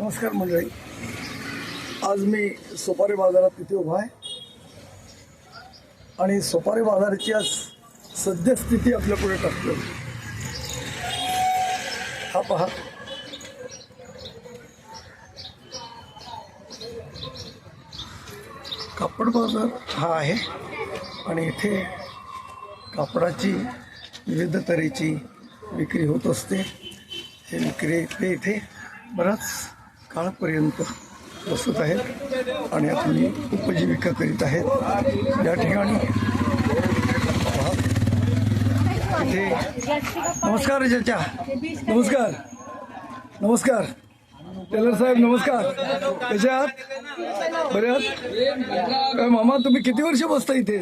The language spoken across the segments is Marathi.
नमस्कार मंडळी. आज मी सोपारी बाजारात तिथे उभा आहे. आणि सोपारी बाजाराची आज सद्यस्थिती आपल्यापुढे टाकतो. हा पहा. कापड बाजार हा आहे. आणि इथे कापडाची विविध तऱ्हेची विक्री होत असते. हे विक्री ते इथे बराच काळापर्यंत बसत आहेत आणि आपण उपजीविका करीत आहेत. या ठिकाणी इथे नमस्कार चाचा. नमस्कार. नमस्कार. टेलर साहेब नमस्कार. कसे आहात बरे आहात? काय मामा तुम्ही किती वर्ष बसता इथे?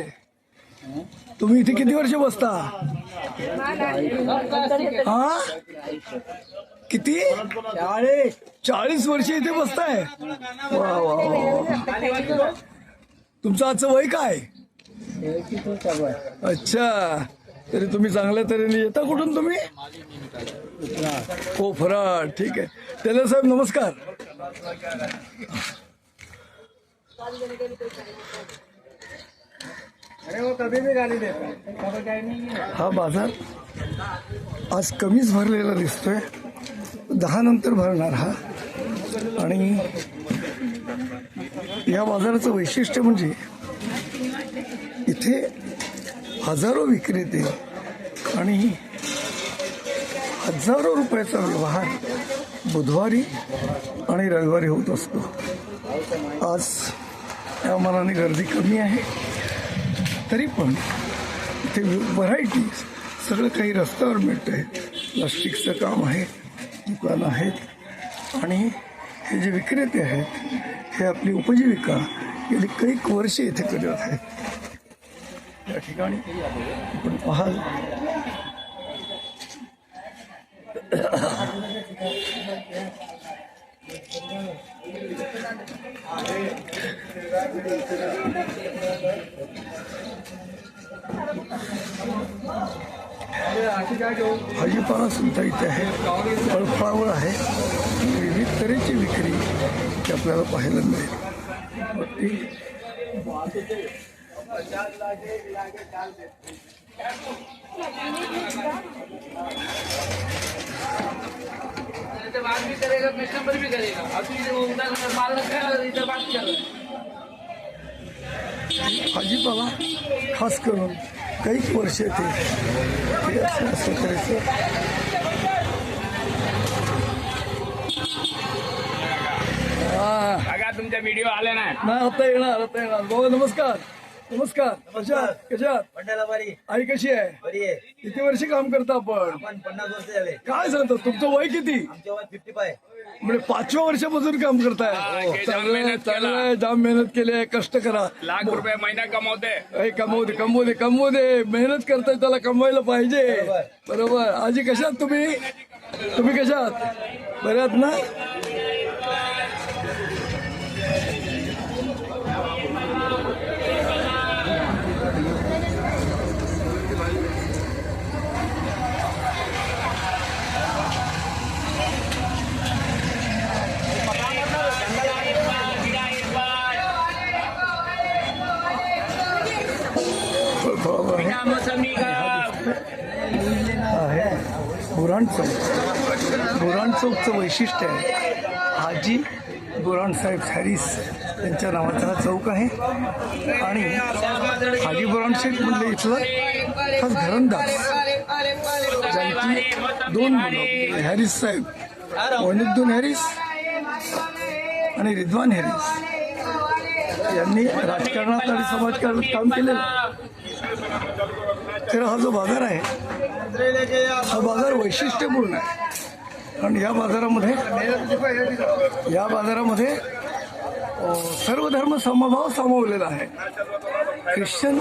तुम्ही इथे किती वर्ष बसता? हा? किती? चाळीस चाळीस वर्ष इथे बसताय. वा वा वा तुमचं आजचं वय काय? अच्छा. तरी तुम्ही चांगल्या तऱ्हेने येता कुठून तुम्ही? कोफराड ठीक आहे. टेलर साहेब नमस्कार. हा बाजार आज कमीच भरलेला दिसतोय. दहा नंतर भरणार हा. आणि या बाजाराचं वैशिष्ट्य म्हणजे इथे हजारो विक्रेते आणि हजारो रुपयाचा व्यवहार बुधवारी आणि रविवारी होत असतो. आज या मनाने गर्दी कमी आहे. तरी पण इथे व्हरायटी सगळं काही रस्त्यावर मिळतं आहे प्लास्टिकचं काम आहे. दुकानं आहेत. आणि हे जे विक्रेते आहेत हे आपली उपजीविका गेली कैक वर्षे इथे करत आहेत. या ठिकाणी आपण पाहाल. भाजीपाला सुद्धा इथे आहे फळफळावळ आहे विविध तऱ्हेची विक्री ती आपल्याला पाहायला मिळेल मग ती बात भी करेगा कस्टमर भी करेगा अभी उधर माल रखा है इधर बात कर रहे हैं भाजीपाला खास करून काही वर्ष ते असं करायचं तुमच्या व्हिडिओ आले ना नाही आता येणार आता येणार. बाबा नमस्कार. नमस्कार. कशात कशात पंढरला बारी. आई कशी आहे? बरी आहे. किती वर्ष काम करता आपण? आपण पन्नास वर्ष झाले. काय सांगतो तुमचं वय किती? आमच्या फिफ्टी फाय म्हणजे पाचव्या वर्षापासून काम करताय. जाम चांगलं आहे, मेहनत चांगलं केला. आहे, जाम मेहनत केली आहे कष्ट करा. लाख रुपये महिना कमवते. अरे कमवू दे कमवू दे कमवू दे. मेहनत करताय त्याला कमवायला पाहिजे. बरोबर. बरोबर. आजी कशात तुम्ही? तुम्ही कशात बऱ्यात ना? बुराण चौक बुराण चौकचं वैशिष्ट्य आहे. हाजी बुराणसाहेब हॅरिस यांच्या नावाचा हा चौक आहे. आणि हाजी बुराण शेख इथलं खास घरंदाज ज्यांची दोन मुलं हॅरिस साहेब वनिद्दून हॅरिस आणि रिद्वान हॅरिस. यांनी राजकारणात आणि समाजकारणात काम केलेलं तर हा जो बाजार आहे हा बाजार वैशिष्ट्यपूर्ण आहे. कारण या बाजारामध्ये या बाजारामध्ये सर्व धर्म समभाव सामावलेला आहे. ख्रिश्चन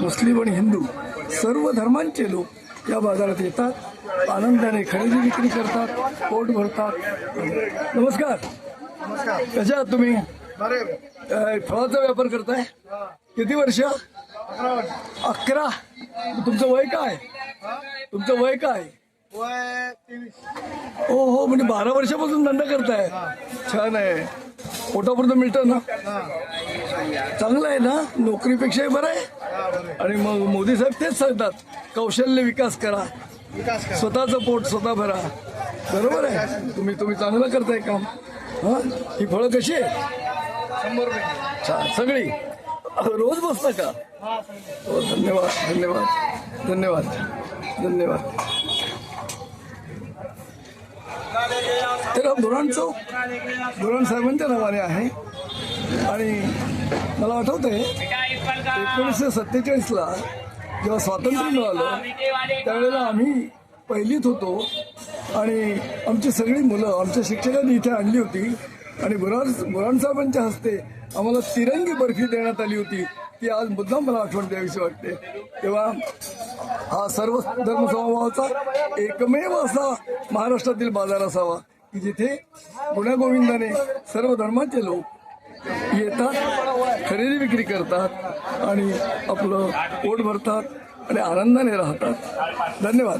मुस्लिम आणि हिंदू सर्व धर्मांचे लोक या बाजारात येतात आनंदाने खरेदी विक्री करतात पोट भरतात. नमस्कार. कशा आहात तुम्ही? फळाचा व्यापार करताय? किती वर्ष? अकरा. तुमचं वय काय? तुमचं वय काय? हो हो म्हणजे बारा वर्षापासून धंदा करताय. छान आहे. पोटापुरतं मिळतं ना? चांगलं आहे ना? नोकरीपेक्षाही बरं आहे. आणि मग मोदी साहेब तेच सांगतात कौशल्य विकास करा. स्वतःचं पोट स्वतः भरा. बरोबर आहे. तुम्ही तुम्ही चांगलं करताय काम. हा? ही फळं कशी आहे छान सगळी? रोज बसता का? हो धन्यवाद धन्यवाद धन्यवाद धन्यवाद. तर बुराण चौक. बुराण साहेबांच्या नावाने आहे. आणि मला आठवतंय एकोणीसशे सत्तेचाळीसला जेव्हा स्वातंत्र्य मिळालं त्यावेळेला आम्ही पहिलीत होतो. आणि आमची सगळी मुलं आमच्या शिक्षकांनी इथे आणली होती. आणि बुराण बुराणसाहेबांच्या हस्ते आम्हाला तिरंगी बर्फी देण्यात आली होती. ती आज मुद्दाम मला आठवण द्यावीशी वाटते. तेव्हा हा सर्व धर्मसमभावाचा एकमेव असा महाराष्ट्रातील बाजार असावा की जिथे गुण्यागोविंदाने सर्व धर्माचे लोक येतात खरेदी विक्री करतात आणि आपलं पोट भरतात आणि आनंदाने राहतात. धन्यवाद.